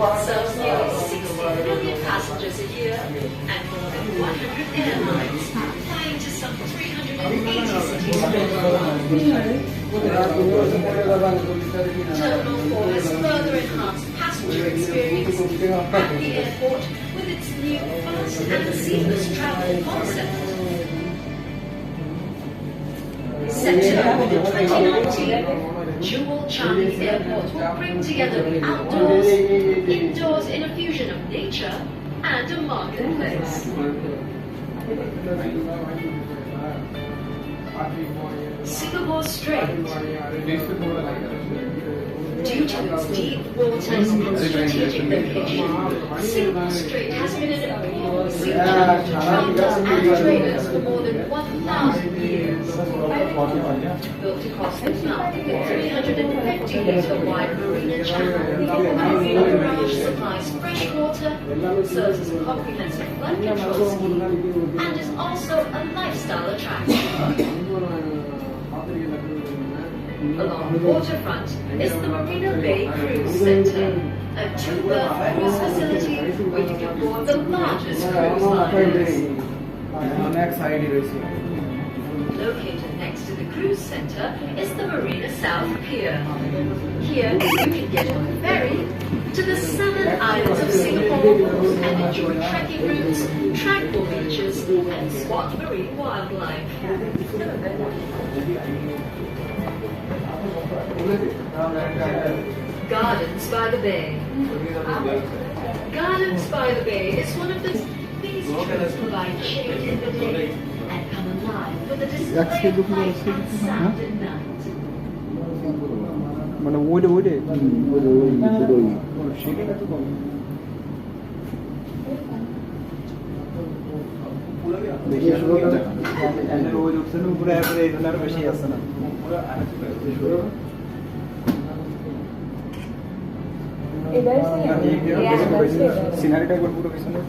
serves nearly 60 million passengers a year and more than 100 airlines, flying to some 380 cities. Terminal 4 has further enhanced passenger experience at the airport with its new fast and seamless travel concept. Set in 2019, Jewel Changi Airport will bring together the outdoors, Singapore Strait. Due to its deep waters and strategic location, Singapore Strait has been an important signature for and traders for more than 1,000 years. Built across mouth dealers with wide range supplies fresh water, serves as a comprehensive flood control scheme, and is also a lifestyle attraction. Along the waterfront is the Marina Bay Cruise Centre, a two-berth cruise facility where you can board the largest cruise liners located next to the cruise center is the Marina South Pier. Here, you can get on a ferry to the southern islands of Singapore and enjoy trekking routes, tranquil beaches, and spot marine wildlife. Gardens by the Bay. Gardens by the Bay is one of the... These that provide shade in the day এক সে দুঃখ মানে ওইটা ওইটা সেটা তো কম ওই লোকজন পুরো একবারে এখানে আর বেশি আছে না পুরো সিনারিটা একবার পুরো পিছনে